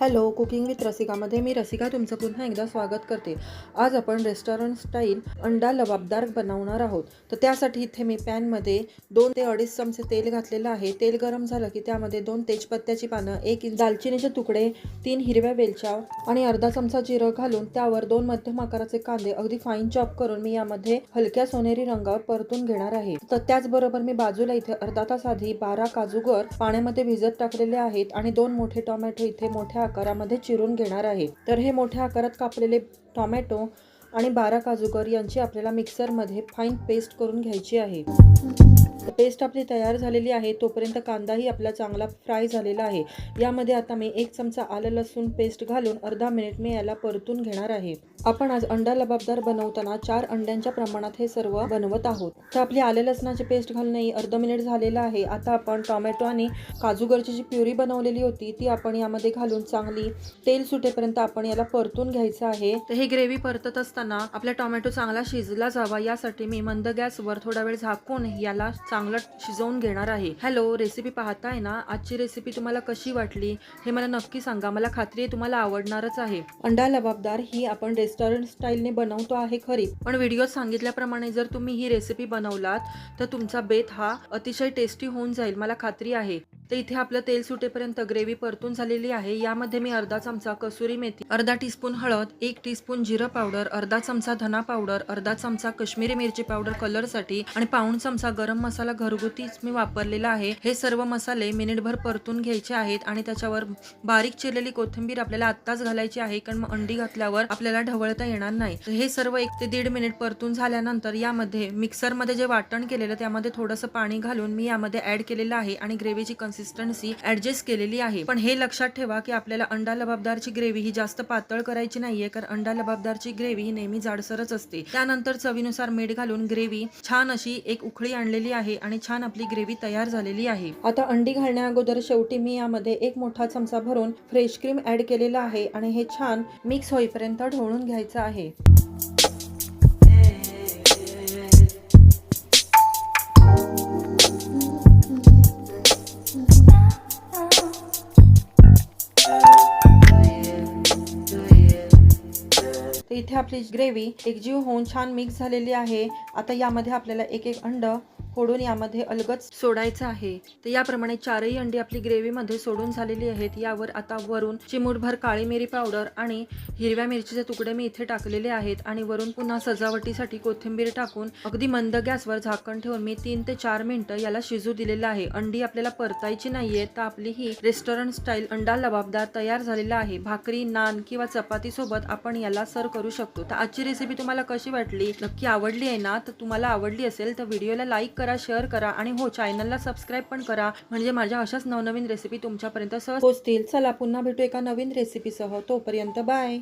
Hello cooking with रसिकामध्ये मी रसिका तुमचं पुन्हा एकदा स्वागत करते. आज आपण रेस्टॉरंट स्टाईल अंडा लबाबदार बनवणार आहोत. तर त्यासाठी इथे मी पॅनमध्ये दोन ते अडीच चमचे तेल घातलेलं आहे. तेल गरम झालं की त्यामध्ये दोन तेजपत्त्याची पानं एक दालचिनीचे तुकडे तीन हिरव्या वेलच्या आणि अर्धा चमचा जिरं घालून त्यावर दोन मध्यम आकाराचे कांदे अगदी फाईन चॉप करून मी यामध्ये हलक्या सोनेरी रंगावर परतून घेणार आहे. तर त्याचबरोबर मी बाजूला इथे अर्धा तास आधी बारा काजूगर पाण्यामध्ये भिजत टाकलेले आहेत आणि दोन मोठे टोमॅटो इथे मोठ्या आकारामध्ये चिरून घेणार आहे. तर हे मोठ्या आकारात कापलेले टोमॅटो आणि बारा काजूगर यांची आपल्याला मिक्सरमध्ये फाईन पेस्ट करून घ्यायची आहे. पेस्ट आपली तयार झालेली आहे तोपर्यंत कांदाही आपला चांगला फ्राय झालेला आहे. यामध्ये आता मी एक चमचा आलं लसूण पेस्ट घालून अर्धा मिनिट मी याला परतून घेणार आहे. आपण आज अंडा लबाबदार बनवताना चार अंड्यांच्या प्रमाणात हे सर्व बनवत आहोत. तर आपली आले लसणाची पेस्ट घालूनही अर्धा मिनिट झालेलं आहे. आता आपण टोमॅटो आणि काजूगरची जी प्युरी बनवलेली होती ती आपण यामध्ये घालून चांगली तेल सुटेपर्यंत आपण याला परतून घ्यायचं आहे. तर ही ग्रेव्ही परतत असताना आपला टोमॅटो चांगला शिजला जावा यासाठी मी मंद गॅसवर थोडा वेळ झाकून याला चांगलं शिजवून घेणार आहे. हॅलो रेसिपी पाहताय ना? आजची रेसिपी तुम्हाला कशी वाटली हे मला नक्की सांगा. मला खात्री आहे तुम्हाला आवडणारच आहे. अंडा लबाबदार ही आपण रेस्टॉरंट स्टाईलने बनवतो आहे खरी. पण व्हिडिओ सांगितल्याप्रमाणे जर तुम्ही ही रेसिपी बनवलात तर तुमचा बेत हा अतिशय टेस्टी होऊन जाईल. मला खात्री आहे. तर इथे आपलं तेल सुटेपर्यंत ग्रेव्ही परतून झालेली आहे. यामध्ये मी अर्धा चमचा कसुरी मेथी अर्धा टीस्पून हळद एक टीस्पून जिरं पावडर अर्धा चमचा धना पावडर अर्धा चमचा कश्मीरी मिरची पावडर कलरसाठी आणि पाऊण चमचा गरम मसाला घरगुतीच मी वापरलेला आहे. हे सर्व मसाले मिनिटभर परतून घ्यायचे आहेत आणि त्याच्यावर बारीक चिरलेली कोथिंबीर आपल्याला आत्ताच घालायची आहे. कारण मग अंडी घातल्यावर आपल्याला ढवळता येणार नाही. तर हे सर्व एक ते दीड मिनिट परतून झाल्यानंतर यामध्ये मिक्सरमध्ये जे वाटण केलेलं त्यामध्ये थोडंसं पाणी घालून मी यामध्ये ऍड केलेलं आहे आणि ग्रेव्हीची कन्सिस्टन्सी ऍडजस्ट केलेली आहे. पण हे लक्षात ठेवा की आपल्याला अंडा लबाबदारची ग्रेव्ही ही जास्त पातळ करायची नाहीये कारण अंडा लबाबदारची ग्रेव्ही ही नेहमी जाडसरच असते. त्यानंतर चवीनुसार मीठ घालून ग्रेव्ही छान अशी एक उखळी आणलेली आहे आणि छान आपली ग्रेव्ही तयार झालेली आहे. आता अंडी घालण्या अगोदर शेवटी मी यामध्ये एक मोठा चमचा भरून फ्रेश क्रीम ऍड केलेला आहे आणि हे छान मिक्स होईपर्यंत ढवळून घ्यायचं आहे. इथे आपली ग्रेव्ही एकजीव होऊन छान मिक्स झालेली आहे. आता यामध्ये आपल्याला एक एक अंड फोडून यामध्ये अलगद सोडायचं आहे. तर याप्रमाणे चारही अंडी आपली ग्रेव्हीमध्ये सोडून झालेली आहेत. यावर आता वरून चिमूटभर काळी मिरी पावडर आणि हिरव्या मिरचीचे तुकडे मी इथे टाकलेले आहेत. आणि वरून पुन्हा सजावटीसाठी कोथिंबीर टाकून अगदी मंद गॅसवर झाकण ठेवून मी तीन ते चार मिनिटं याला शिजू दिलेलं आहे. अंडी आपल्याला परतायची नाहीये तर आपली ही रेस्टॉरंट स्टाईल अंडा लबाबदार तयार झालेला आहे. भाकरी नान किंवा चपाती सोबत आपण याला सर्व करू शकतो. तर आजची रेसिपी तुम्हाला कशी वाटली? नक्की आवडली आहे ना? तर तुम्हाला आवडली असेल तर व्हिडिओला लाईक करा शेअर करा आणि हो चॅनलला सबस्क्राईब पण करा. म्हणजे माझ्या अशाच नवनवीन रेसिपी तुमच्यापर्यंत सहज पोचतील. चला पुन्हा भेटू एका नवीन रेसिपीसह तोपर्यंत बाय